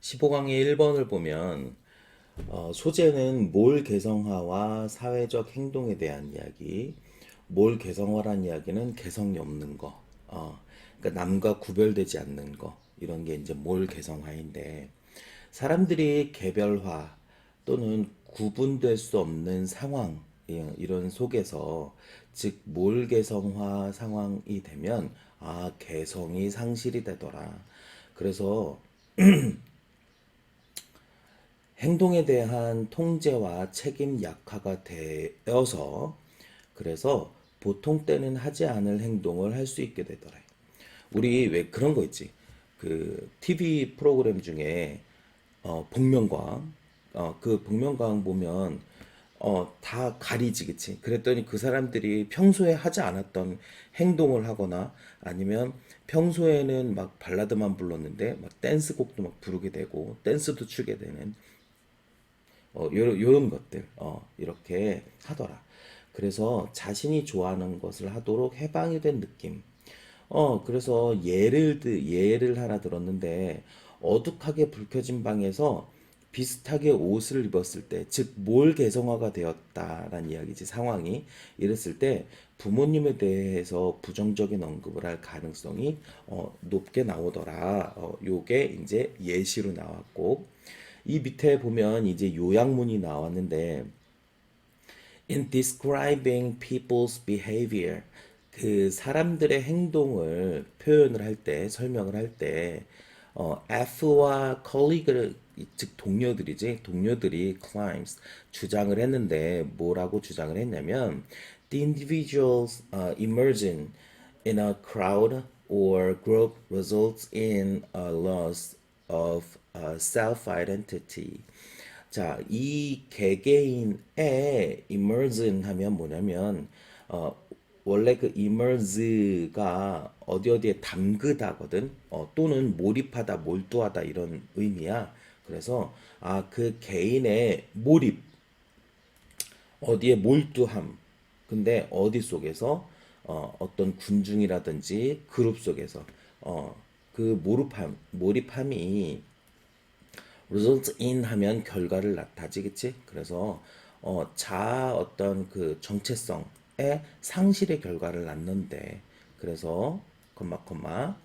15강의 1번을 보면 어, 소재는 몰 개성화와 사회적 행동에 대한 이야기. 몰 개성화란 이야기는 개성이 없는 거. 어, 그러니까 남과 구별되지 않는 거. 이런 게 이제 몰 개성화인데 사람들이 개별화 또는 구분될 수 없는 상황 예, 이런 속에서 즉 몰 개성화 상황이 되면 아 개성이 상실이 되더라. 그래서 행동에 대한 통제와 책임 약화가 되어서 그래서 보통 때는 하지 않을 행동을 할 수 있게 되더래. 우리 왜 그런 거 있지? 그 TV 프로그램 중에 어 복면가왕 어 그 복면가왕 보면 어 다 가리지 그치? 그랬더니 그 사람들이 평소에 하지 않았던 행동을 하거나 아니면 평소에는 막 발라드만 불렀는데 막 댄스곡도 막 부르게 되고 댄스도 추게 되는 어, 요런, 요런 것들, 어, 이렇게 하더라. 그래서 자신이 좋아하는 것을 하도록 해방이 된 느낌. 어, 그래서 예를, 드, 예를 하나 들었는데, 어둑하게 불 켜진 방에서 비슷하게 옷을 입었을 때, 즉, 몰 개성화가 되었다라는 이야기지, 상황이. 이랬을 때, 부모님에 대해서 부정적인 언급을 할 가능성이 어, 높게 나오더라. 어, 요게 이제 예시로 나왔고, 이 밑에 보면 이제 요약문이 나왔는데 in describing people's behavior 그 사람들의 행동을 표현을 할 때 설명을 할때 어, F와 colleague 즉 동료들이지 동료들이 claims 주장을 했는데 뭐라고 주장을 했냐면 the individuals uh, emerging in a crowd or group results in a loss of uh, self-identity. 자, 이 개개인의 immersion 하면 뭐냐면 어, 원래 그 immerse가 어디 어디에 담그다거든. 어, 또는 몰입하다, 몰두하다 이런 의미야. 그래서 아, 그 개인의 몰입 어디에 몰두함. 근데 어디 속에서 어, 어떤 군중이라든지 그룹 속에서 어, 그 몰입함, 몰입함이 result in 하면 결과를 나타지, 그치? 그래서 어, 자 어떤 그 정체성의 상실의 결과를 낳는데 그래서 콤마 콤마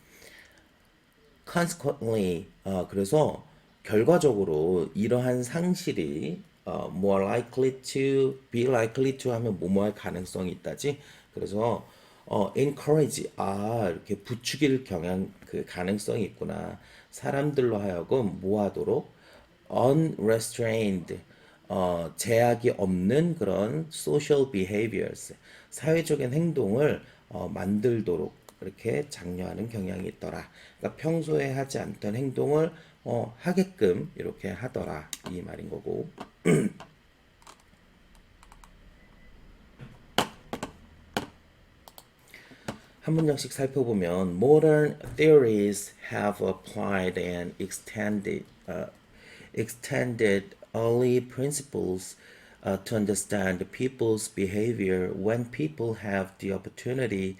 consequently 어, 그래서 결과적으로 이러한 상실이 어, more likely to be likely to 하면 뭐뭐할 가능성이 있다지 그래서 어, encourage 아 이렇게 부추길 경향 그 가능성이 있구나 사람들로 하여금 뭐하도록 unrestrained 어, 제약이 없는 그런 social behaviors 사회적인 행동을 어, 만들도록 이렇게 장려하는 경향이 있더라. 그러니까 평소에 하지 않던 행동을 어, 하게끔 이렇게 하더라 이 말인 거고. 한 문장씩 살펴보면 modern theories have applied and extended uh, extended early principles uh, to understand people's behavior when people have the opportunity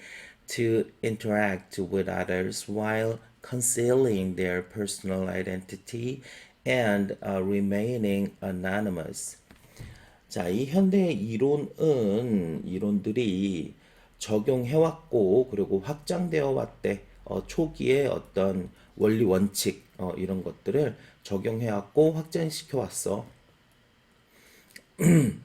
to interact with others while concealing their personal identity and uh, remaining anonymous. 자, 이 현대 이론은 이론들이 적용해왔고 그리고 확장되어 왔대. 어, 초기에 어떤 원리 원칙 어, 이런 것들을 적용해왔고 확장시켜 왔어.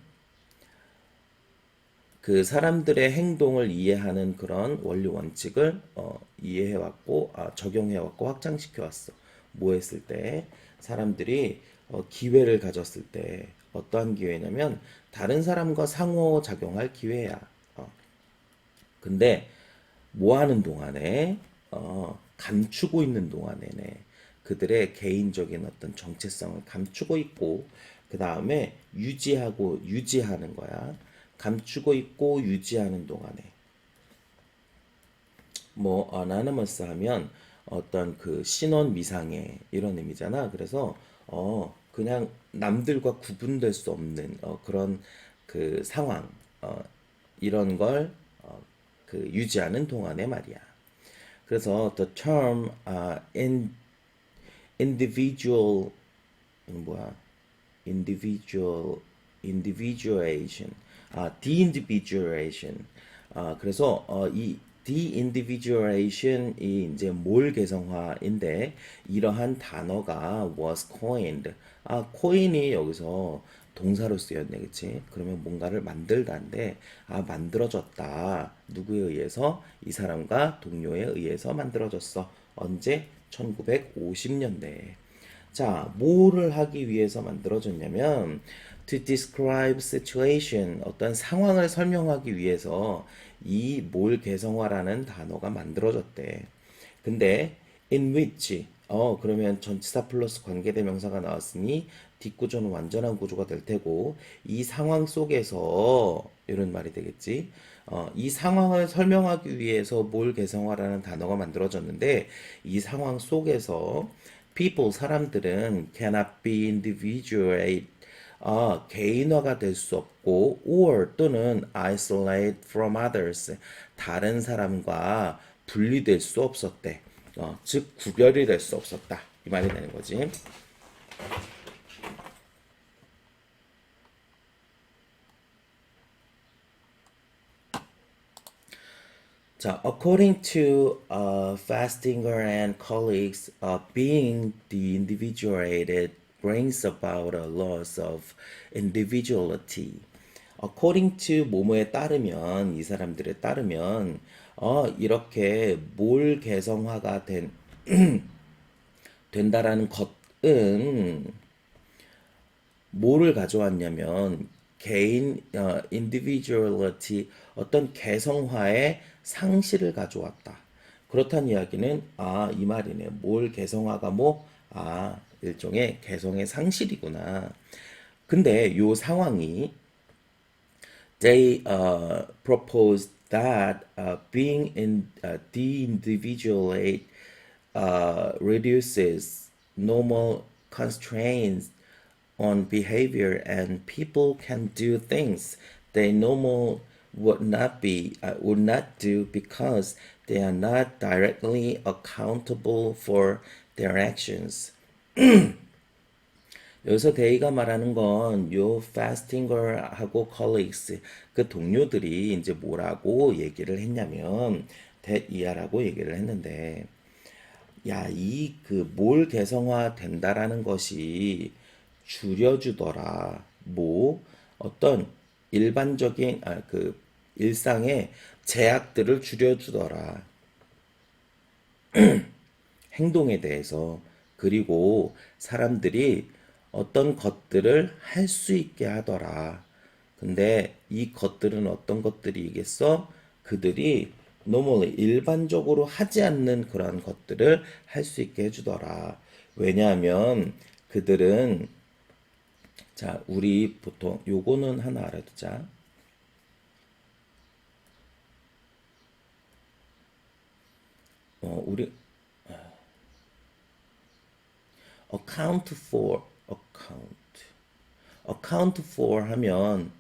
그 사람들의 행동을 이해하는 그런 원리 원칙을 어, 이해해왔고 아, 적용해왔고 확장시켜왔어. 뭐 했을 때 사람들이 어, 기회를 가졌을 때 어떠한 기회냐면 다른 사람과 상호작용할 기회야. 어. 근데 뭐 하는 동안에 어, 감추고 있는 동안에네 그들의 개인적인 어떤 정체성을 감추고 있고 그 다음에 유지하고 유지하는 거야. 감추고 있고 유지하는 동안에 뭐 anonymous 하면 어떤 그 신원 미상의 이런 의미잖아. 그래서 어 그냥 남들과 구분될 수 없는 어 그런 그 상황 어 이런 걸어 그 유지하는 동안에 말이야. 그래서 the term uh, in individual 뭐야? individual individuation 아 de-individuation 아 그래서 어, 이 de-individuation이 이제 몰 개성화인데 이러한 단어가 was coined 아 coin이 여기서 동사로 쓰였네 그치? 그러면 뭔가를 만들다인데 아 만들어졌다. 누구에 의해서? 이 사람과 동료에 의해서 만들어졌어. 언제? 1950년대에 자, 뭐를 하기 위해서 만들어졌냐면 to describe situation 어떤 상황을 설명하기 위해서 이 몰 개성화라는 단어가 만들어졌대. 근데 in which 어 그러면 전치사 플러스 관계대명사가 나왔으니 뒷구조는 완전한 구조가 될 테고 이 상황 속에서 이런 말이 되겠지. 어, 이 상황을 설명하기 위해서 몰 개성화라는 단어가 만들어졌는데 이 상황 속에서 people 사람들은 cannot be individuate 어, 개인화가 될 수 없고 or 또는 isolate from others 다른 사람과 분리될 수 없었대. 어, 즉 구별이 될 수 없었다. 이 말이 되는 거지. 자, according to uh, Fastinger and colleagues, uh, being de-individuated brings about a loss of individuality. According to 모모에 따르면 이 사람들에 따르면 어, 이렇게 몰 개성화가 된 된다라는 것은 뭐를 가져왔냐면 개인 어, individuality 어떤 개성화의 상실을 가져왔다. 그렇다는 이야기는 아 이 말이네. 뭘 개성화가 뭐 아 일종의 개성의 상실이구나. 근데 요 상황이 they uh, proposed that uh, being in uh, de-individuate uh, reduces normal constraints on behavior and people can do things they normal would not be uh, would not do because they are not directly accountable for their actions. 여기서 데이가 말하는 건 요 파스팅거하고 colleagues 그 동료들이 이제 뭐라고 얘기를 했냐면 대이하라고 얘기를 했는데 야 이 그 몰 개성화 된다라는 것이 줄여주더라 뭐 어떤 일반적인 아, 그 일상의 제약들을 줄여주더라 행동에 대해서 그리고 사람들이 어떤 것들을 할 수 있게 하더라. 근데 이 것들은 어떤 것들이겠어? 그들이 normally 일반적으로 하지 않는 그러한 것들을 할 수 있게 해주더라. 왜냐하면 그들은 자 우리 보통 요거는 하나 알아두자. 어 우리 account for account. account for 하면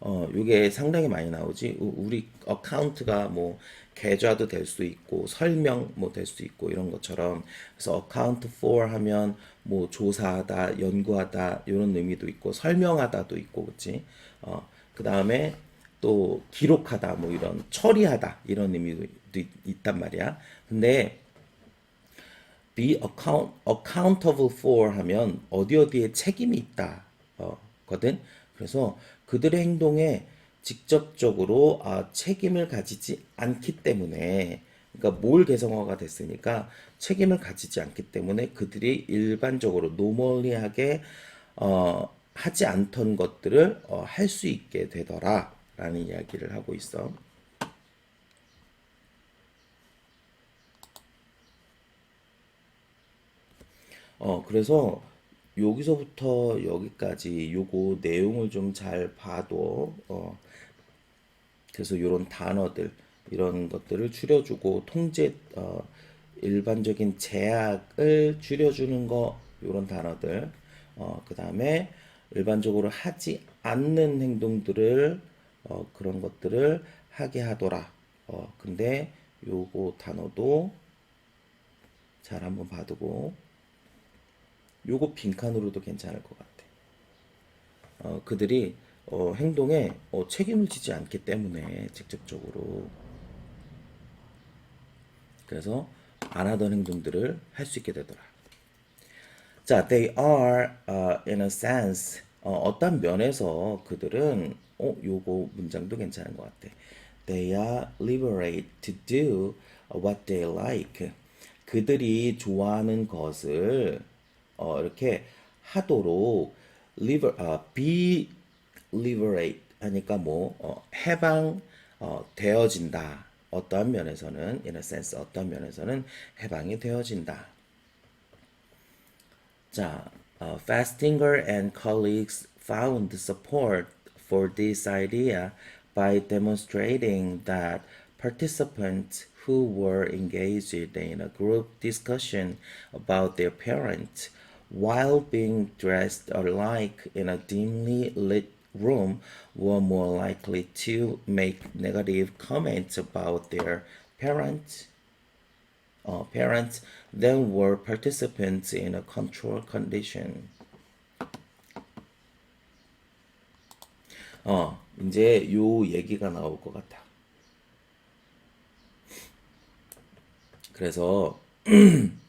어 요게 상당히 많이 나오지. 우- 우리 account가 뭐 계좌도 될 수 있고 설명 뭐 될 수 있고 이런 것처럼. 그래서 account for 하면 뭐 조사하다 연구하다 이런 의미도 있고 설명하다도 있고 그치? 어그 다음에 또 기록하다 뭐 이런 처리하다 이런 의미도 있- 있단 말이야 근데 be account, accountable for 하면 어디 어디에 책임이 있다 어, 거든. 그래서 그들의 행동에 직접적으로 아, 책임을 가지지 않기 때문에 그러니까 몰 개성화가 됐으니까 책임을 가지지 않기 때문에 그들이 일반적으로 노멀리하게 어, 하지 않던 것들을 어, 할 수 있게 되더라라는 이야기를 하고 있어. 어, 그래서 여기서부터 여기까지 요거 내용을 좀 잘 봐도, 어, 그래서 요런 단어들, 이런 것들을 줄여주고, 통제, 어, 일반적인 제약을 줄여주는 거, 요런 단어들, 어, 그 다음에 일반적으로 하지 않는 행동들을, 어, 그런 것들을 하게 하더라. 어, 근데 요거 단어도 잘 한번 봐두고, 요거 빈칸으로도 괜찮을 것 같아. 어, 그들이 어, 행동에 어, 책임을 지지 않기 때문에 직접적으로 그래서 안 하던 행동들을 할 수 있게 되더라. 자, they are uh, in a sense 어, 어떤 면에서 그들은 어, 요거 문장도 괜찮은 것 같아. They are liberate to do what they like. 그들이 좋아하는 것을 어, 이렇게 하도록 liber, 아, be liberate 하니까 뭐 어, 해방 어, 되어진다. 어떠한 면에서는 in a sense 어떤 면에서는 해방이 되어진다. 자, uh, Fastinger and colleagues found support for this idea by demonstrating that participants who were engaged in a group discussion about their parents while being dressed alike in a dimly lit room were more likely to make negative comments about their parents uh, parents than were participants in a control condition. 어, 이제 요 얘기가 나올 것 같아. 그래서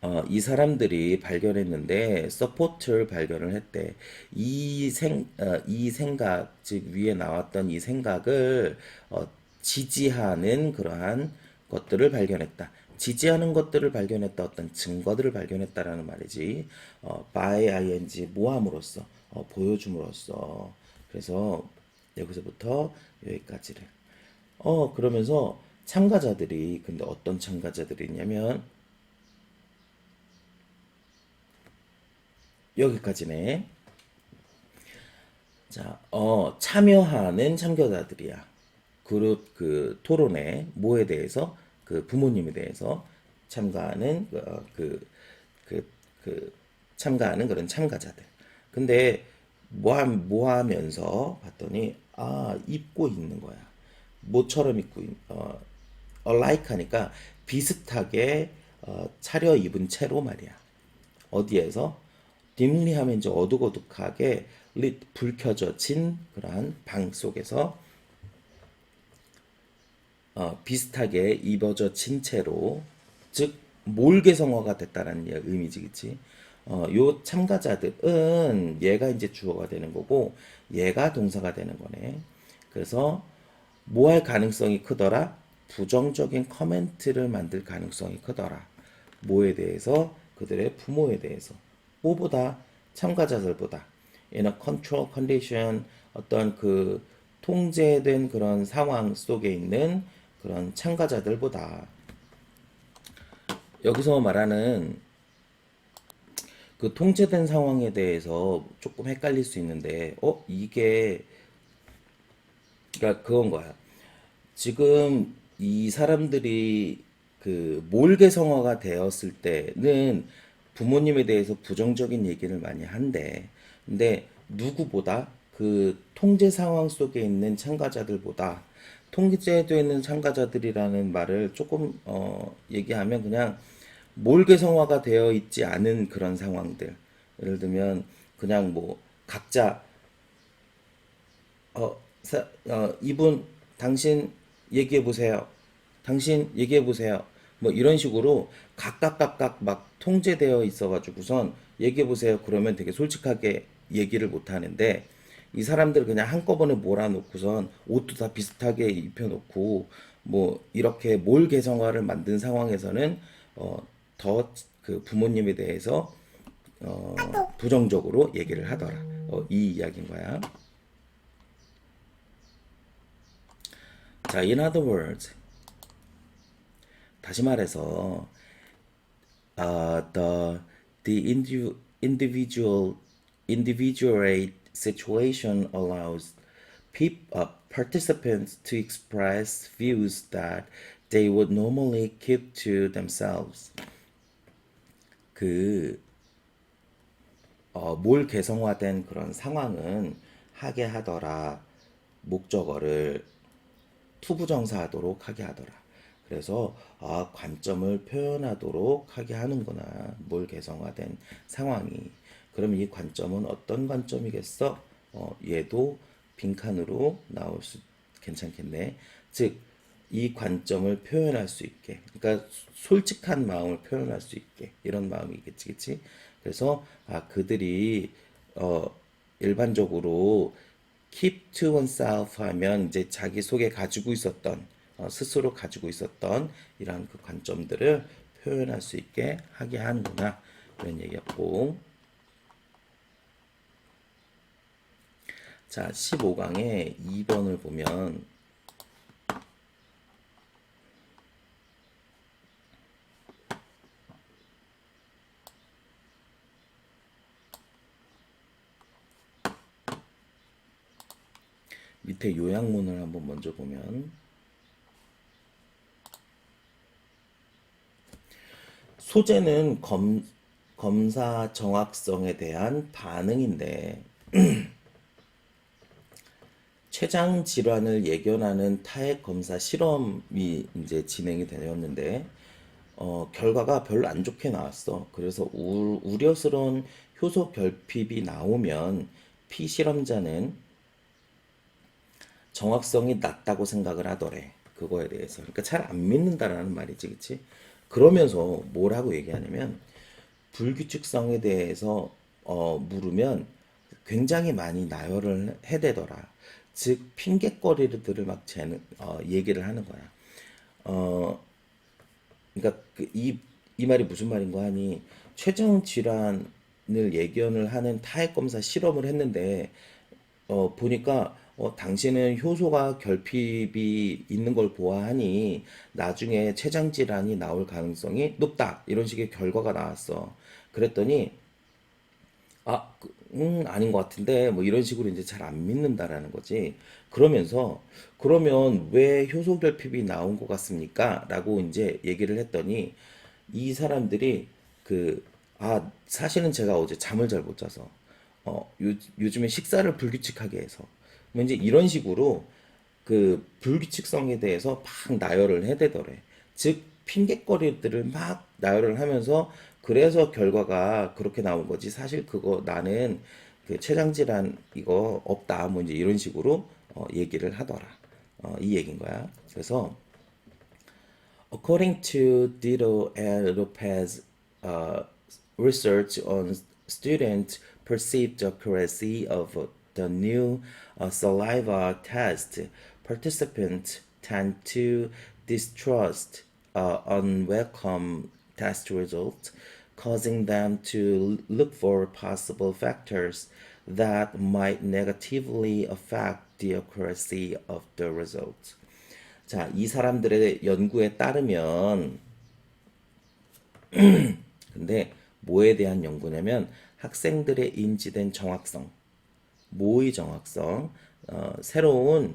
어, 이 사람들이 발견했는데 서포트를 발견을 했대. 이 생, 어, 이 생각, 즉 위에 나왔던 이 생각을 어, 지지하는 그러한 것들을 발견했다. 지지하는 것들을 발견했다. 어떤 증거들을 발견했다라는 말이지. 어, by ing 모함으로써 어, 보여줌으로써. 그래서 여기서부터 여기까지를. 어 그러면서 참가자들이 근데 어떤 참가자들이 있냐면 여기까지네. 자, 어, 참여하는 참가자들이야. 그룹 그 토론회 뭐에 대해서 그 부모님에 대해서 참가하는 그, 어, 그, 그, 그 참가하는 그런 참가자들. 근데 뭐, 하, 뭐 하면서 봤더니 아, 입고 있는 거야. 모처럼 입고 있, 어, alike 하니까 비슷하게 어, 차려 입은 채로 말이야. 어디에서? Dimly 하면 이제 어둑어둑하게 lit 불 켜져진 그러한 방 속에서 어, 비슷하게 입어져진 채로 즉 몰개성어가 됐다라는 얘- 의미지 그치? 어, 요 참가자들은 얘가 이제 주어가 되는 거고 얘가 동사가 되는 거네. 그래서 뭐 할 가능성이 크더라? 부정적인 커멘트를 만들 가능성이 크더라. 뭐에 대해서? 그들의 부모에 대해서. 뭐보다? 참가자들보다. in a control condition 어떤 그 통제된 그런 상황 속에 있는 그런 참가자들보다. 여기서 말하는 그 통제된 상황에 대해서 조금 헷갈릴 수 있는데, 어, 이게, 그러니까 그건 거야. 지금 이 사람들이 그 몰개성어가 되었을 때는 부모님에 대해서 부정적인 얘기를 많이 한대. 근데 누구보다 그 통제 상황 속에 있는 참가자들보다 통제되어 있는 참가자들이라는 말을 조금 어 얘기하면 그냥 몰개성화가 되어 있지 않은 그런 상황들. 예를 들면 그냥 뭐 각자 어, 사, 어, 이분, 당신 얘기해 보세요. 당신 얘기해 보세요. 뭐 이런 식으로 각각 각각 막 통제되어 있어가지고선 얘기해 보세요. 그러면 되게 솔직하게 얘기를 못 하는데 이 사람들 그냥 한꺼번에 몰아놓고선 옷도 다 비슷하게 입혀놓고 뭐 이렇게 몰 개성화를 만든 상황에서는 어, 더 그 부모님에 대해서 어, 부정적으로 얘기를 하더라. 어, 이 이야기인 거야. 자, in other words, 다시 말해서, uh, the the individual individual individuate situation allows peop, uh, participants to express views that they would normally keep to themselves. 그 어, 몰 개성화된 그런 상황은 하게 하더라. 목적어를 투부정사하도록 하게 하더라. 그래서 아, 관점을 표현하도록 하게 하는구나. 뭘 개성화된 상황이. 그럼 이 관점은 어떤 관점이겠어? 어, 얘도 빈칸으로 나올 수 괜찮겠네. 즉, 이 관점을 표현할 수 있게. 그러니까 솔직한 마음을 표현할 수 있게. 이런 마음이겠지, 그치? 그래서 아, 그들이 어, 일반적으로 keep to oneself 하면 이제 자기 속에 가지고 있었던 어, 스스로 가지고 있었던 이러한 그 관점들을 표현할 수 있게 하게 하는구나. 그런 얘기였고. 자 15강의 2번을 보면 밑에 요약문을 한번 먼저 보면 소재는 검, 검사 정확성에 대한 반응인데 췌장 질환을 예견하는 타액 검사 실험이 이제 진행이 되었는데 어, 결과가 별로 안 좋게 나왔어. 그래서 우, 우려스러운 효소 결핍이 나오면 피실험자는 정확성이 낮다고 생각을 하더래. 그거에 대해서. 그러니까 잘 안 믿는다라는 말이지, 그치? 그러면서 뭐라고 얘기하냐면, 불규칙성에 대해서, 어, 물으면 굉장히 많이 나열을 해대더라. 즉, 핑계거리들을 막 재는, 어, 얘기를 하는 거야. 어, 그러니까 그 이, 이 말이 무슨 말인가 하니, 췌장 질환을 예견을 하는 타액 검사 실험을 했는데, 어, 보니까 어, 당신은 효소가 결핍이 있는 걸 보아하니 나중에 췌장 질환이 나올 가능성이 높다. 이런 식의 결과가 나왔어. 그랬더니 아, 그, 음, 아닌 것 같은데 뭐 이런 식으로 이제 잘 안 믿는다라는 거지. 그러면서 그러면 왜 효소 결핍이 나온 것 같습니까? 라고 이제 얘기를 했더니 이 사람들이 그 아, 사실은 제가 어제 잠을 잘 못 자서 어, 요, 요즘에 식사를 불규칙하게 해서 뭐 이제 이런 식으로 그 불규칙성에 대해서 막 나열을 해대더래. 즉 핑계거리들을 막 나열을 하면서 그래서 결과가 그렇게 나온 거지. 사실 그거 나는 그 췌장 질환 이거 없다. 뭐 이제 이런 식으로 어, 얘기를 하더라. 어, 이 얘기인 거야. 그래서 According to Dido and Lopez uh, research on student perceived accuracy of the new saliva test, participants tend to distrust uh, unwelcome test results, causing them to look for possible factors that might negatively affect the accuracy of the results. 자, 이 사람들의 연구에 따르면 근데 뭐에 대한 연구냐면 학생들의 인지된 정확성, 모의 정확성, 어, 새로운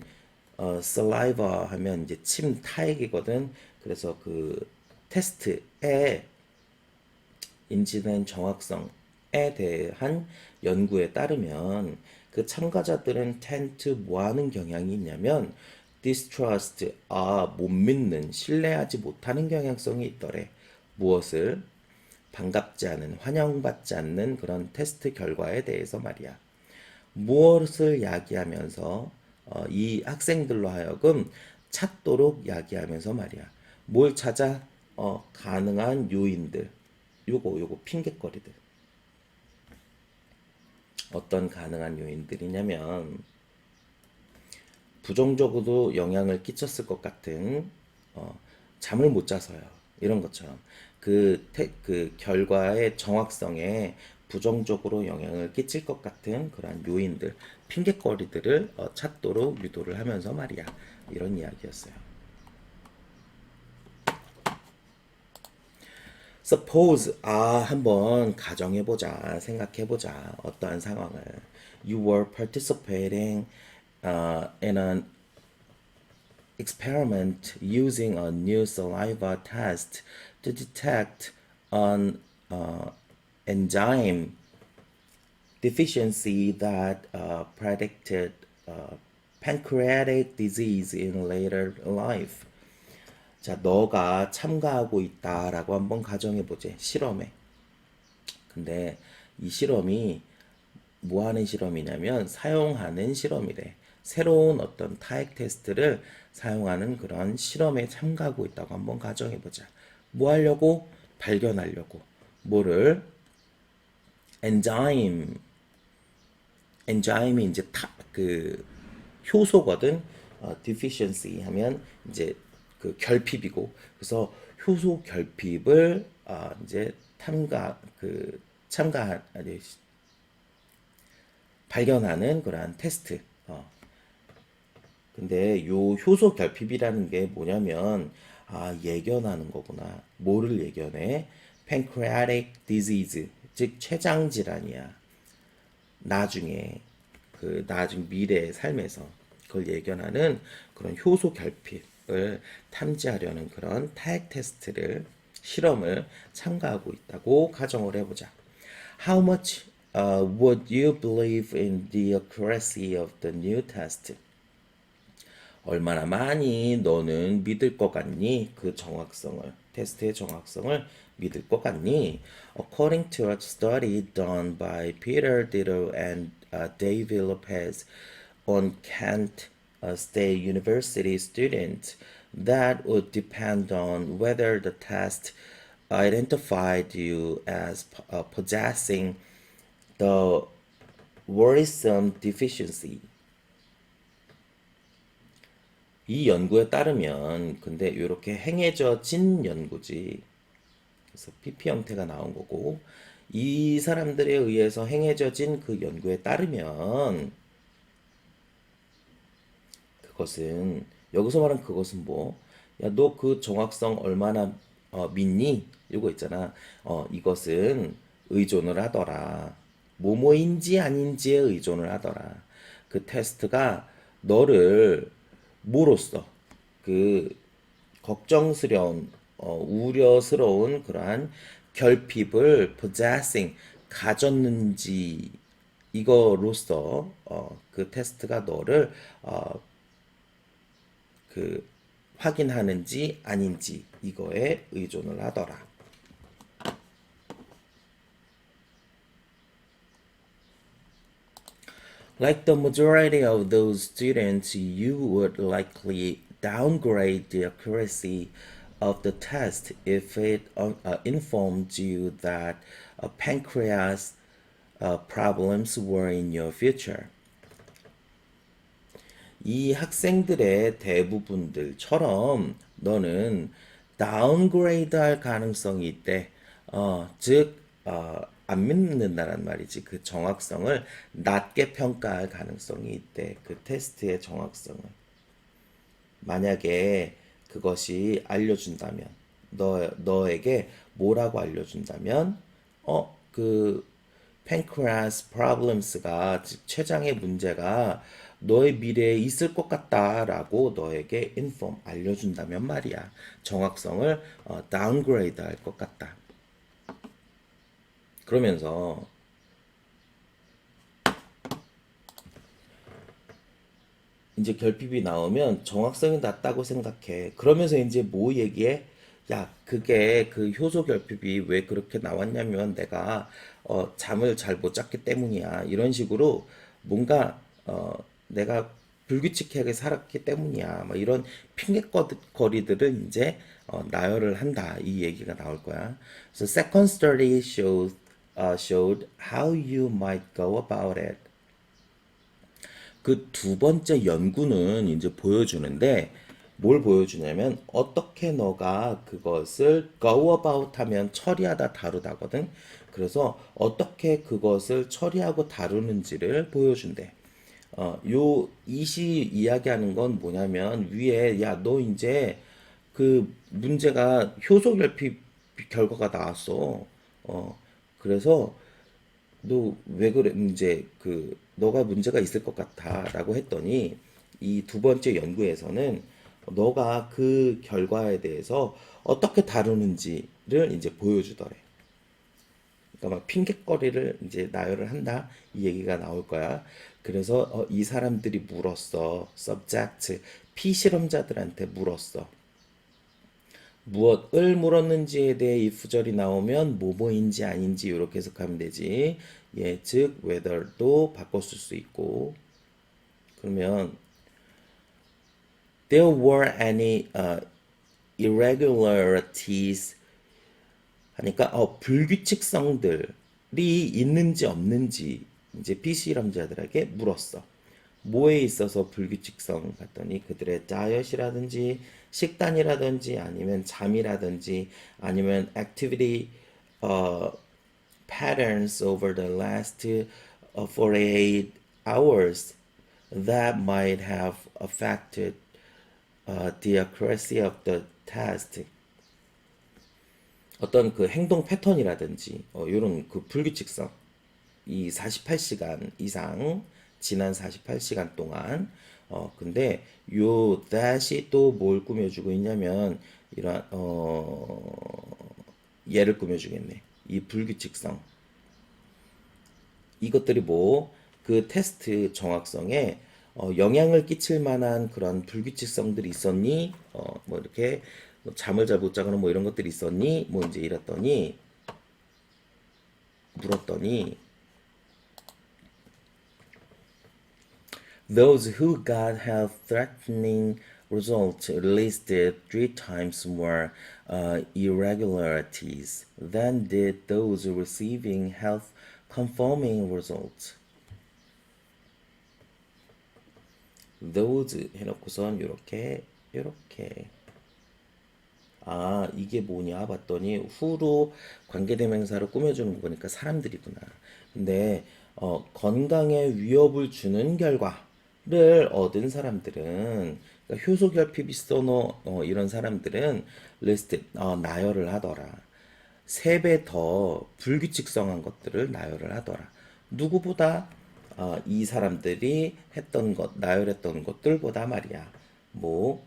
어, saliva 하면 이제 침 타액이거든. 그래서 그 테스트에 인지된 정확성에 대한 연구에 따르면 그 참가자들은 tend to 뭐 하는 경향이 있냐면 distrust, 아, 못 믿는, 신뢰하지 못하는 경향성이 있더래. 무엇을? 반갑지 않은, 환영받지 않는 그런 테스트 결과에 대해서 말이야. 무엇을 야기하면서 어, 이 학생들로 하여금 찾도록 야기하면서 말이야. 뭘 찾아? 어, 가능한 요인들. 요거, 요거 핑계거리들. 어떤 가능한 요인들이냐면, 부정적으로 영향을 끼쳤을 것 같은, 어, 잠을 못 자서요. 이런 것처럼. 그, 태, 그 결과의 정확성에 부정적으로 영향을 끼칠 것 같은 그러한 요인들, 핑계거리들을 어, 찾도록 유도를 하면서 말이야. 이런 이야기였어요. Suppose 아 한번 가정해 보자 생각해 보자 어떠한 상황을 You were participating uh, in an experiment using a new saliva test to detect an uh, enzyme deficiency that uh, predicted uh, pancreatic disease in later life. 자, 너가 참가하고 있다라고 한번 가정해 보제. 실험에. 근데 이 실험이 뭐 하는 실험이냐면 사용하는 실험이래. 새로운 어떤 타액 테스트를 사용하는 그런 실험에 참가하고 있다고 한번 가정해 보자. 뭐 하려고? 발견하려고. 뭐를? 엔자임. 엔자임이 이제 타, 그 효소거든. 어, deficiency 하면 이제 그 결핍이고 그래서 효소 결핍을 아 이제 탐가 그 참가 아니 발견하는 그러한 테스트. 어. 근데 요 효소 결핍이라는 게 뭐냐면 아 예견하는 거구나. 뭐를 예견해? pancreatic disease 즉 췌장 질환이야. 나중에 그 나중 미래의 삶에서 그걸 예견하는 그런 효소 결핍을 탐지하려는 그런 타액 테스트를 실험을 참가하고 있다고 가정을 해보자. How much uh, would you believe in the accuracy of the new test? 얼마나 많이 너는 믿을 것 같니? 그 정확성을, 테스트의 정확성을 믿을 것 같니? According to a study done by Peter Diddle and uh, David Lopez on Kent uh, State University students, that would depend on whether the test identified you as uh, possessing the worrisome deficiency. 이 연구에 따르면 근데 이렇게 행해져진 연구지. 그래서 PP 형태가 나온 거고 이 사람들에 의해서 행해져진 그 연구에 따르면 그것은 여기서 말한 그것은 뭐? 야, 너 그 정확성 얼마나 어, 믿니? 이거 있잖아. 어, 이것은 의존을 하더라. 뭐뭐인지 아닌지에 의존을 하더라. 그 테스트가 너를 뭐로써 그 걱정스러운 어, 우려스러운 그러한 결핍을 possessing 가졌는지 이거로서 어, 그 테스트가 너를 어, 그 확인하는지 아닌지 이거에 의존을 하더라. Like the majority of those students, you would likely downgrade the accuracy of the test if it uh, uh, informed you that uh, pancreas uh, problems were in your future. 이 학생들의 대부분들처럼 너는 다운그레이드 할 가능성이 있대. 어, 즉, 어, 안 믿는다란 말이지. 그 정확성을 낮게 평가할 가능성이 있대. 그 테스트의 정확성을. 만약에 그것이 알려준다면, 너, 너에게 뭐라고 알려준다면, 어, 그, pancreas problems가, 즉, 췌장의 문제가 너의 미래에 있을 것 같다라고 너에게 inform, 알려준다면 말이야. 정확성을 어, downgrade 할 것 같다. 그러면서 이제 결핍이 나오면 정확성이 낮다고 생각해. 그러면서 이제 뭐 얘기해? 야, 그게 그 효소 결핍이 왜 그렇게 나왔냐면 내가 어, 잠을 잘 못 잤기 때문이야. 이런 식으로 뭔가 어, 내가 불규칙하게 살았기 때문이야. 뭐 이런 핑계거리들을 이제 어, 나열을 한다. 이 얘기가 나올 거야. So second study showed uh, showed how you might go about it. 그 두 번째 연구는 이제 보여주는데 뭘 보여주냐면 어떻게 너가 그것을 go about 하면 처리하다 다루다거든. 그래서 어떻게 그것을 처리하고 다루는지를 보여준대. 어, 요 이시 이야기하는 건 뭐냐면 위에 야 너 이제 그 문제가 효소 결핍 결과가 나왔어. 어, 그래서 너 왜 그래 이제 그 너가 문제가 있을 것 같아라고 했더니 이 두 번째 연구에서는 너가 그 결과에 대해서 어떻게 다루는지를 이제 보여주더래. 그러니까 막 핑계거리를 이제 나열을 한다 이 얘기가 나올 거야. 그래서 어, 이 사람들이 물었어. subject 피 실험자들한테 물었어. 무엇을 물었는지에 대해 if절이 나오면 뭐뭐인지 아닌지 이렇게 해석하면 되지. 예, 즉 whether도 바꿨을 수 있고. 그러면 there were any uh, irregularities 하니까 어, 불규칙성들이 있는지 없는지 이제 PC 실험자들에게 물었어. 뭐에 있어서 불규칙성 봤더니 그들의 다이엇이라든지 식단이라든지 아니면 잠이라든지 아니면 activity uh, patterns over the last uh, 48 hours that might have affected uh, the accuracy of the test. 어떤 그 행동 패턴이라든지 어, 이런 그 불규칙성 이 48시간 이상 지난 48시간 동안 어 근데 요 that이 또 뭘 꾸며주고 있냐면 이런 어 얘를 꾸며주겠네 이 불규칙성 이것들이 뭐 그 테스트 정확성에 어, 영향을 끼칠 만한 그런 불규칙성들이 있었니? 어, 뭐 이렇게 뭐 잠을 잘 못 자거나 뭐 이런 것들이 있었니? 뭐 이제 이랬더니 물었더니 Those who got health-threatening results listed three times more uh, irregularities than did those receiving health-conforming results. those 해놓고선 이렇게 이렇게 아 이게 뭐냐 봤더니 후로 관계대명사를 꾸며주는 거 보니까 사람들이구나. 근데 어, 건강에 위협을 주는 결과 를 얻은 사람들은 그러니까 효소 결핍 있어노 어, 이런 사람들은 리스트 어, 나열을 하더라. 세 배 더 불규칙성한 것들을 나열을 하더라. 누구보다 어, 이 사람들이 했던 것, 나열했던 것들보다 말이야. 뭐,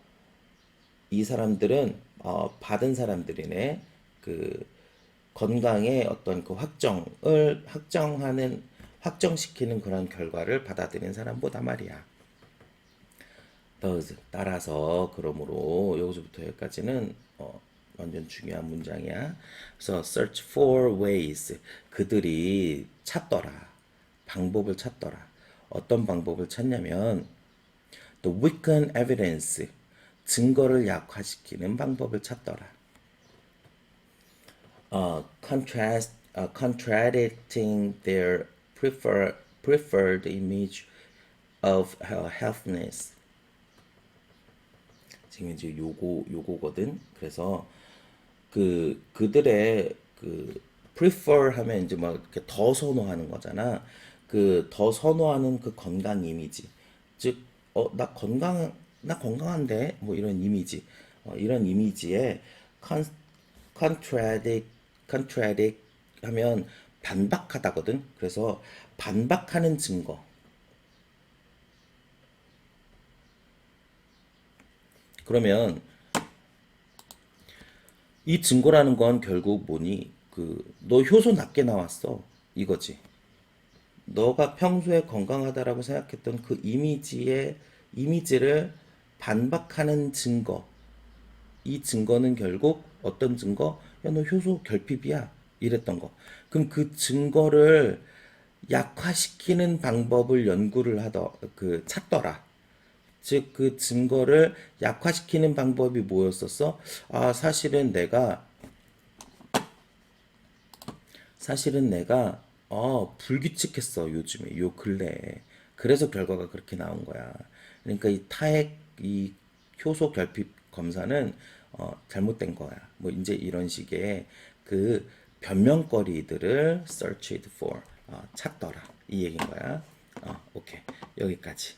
이 사람들은 어, 받은 사람들이네. 그 건강의 어떤 그 확정을 확정하는 확정시키는 그런 결과를 받아들인 사람보다 말이야. 따라서 그러므로 여기서부터 여기까지는 어, 완전 중요한 문장이야. 그래서 search for ways 그들이 찾더라. 방법을 찾더라. 어떤 방법을 찾냐면 the weaken evidence 증거를 약화시키는 방법을 찾더라. 어, contrast, uh, contradicting their prefer, preferred image of uh, healthiness. 지금 이제 요거 요거거든. 그래서 그 그들의 그 prefer 하면 이제 막 이렇게 더 선호하는 거잖아. 그 더 선호하는 그 건강 이미지. 즉, 어, 나 건강, 나 건강한데? 뭐 이런 이미지. 어, 이런 이미지에 con, contradict, contradict 하면 반박하다거든. 그래서 반박하는 증거. 그러면 이 증거라는 건 결국 뭐니? 그, 너 효소 낮게 나왔어. 이거지. 너가 평소에 건강하다라고 생각했던 그 이미지의, 이미지를 반박하는 증거. 이 증거는 결국 어떤 증거? 야, 너 효소 결핍이야. 이랬던 거. 그럼 그 증거를 약화시키는 방법을 연구를 하더, 그, 찾더라. 즉, 그 증거를 약화시키는 방법이 뭐였었어? 아, 사실은 내가, 사실은 내가, 어, 불규칙했어, 요즘에, 요 근래에. 그래서 결과가 그렇게 나온 거야. 그러니까 이 타액, 이 효소 결핍 검사는, 어, 잘못된 거야. 뭐, 이제 이런 식의 그 변명거리들을 searched for, 어, 찾더라. 이 얘기인 거야. 어, 오케이. 여기까지.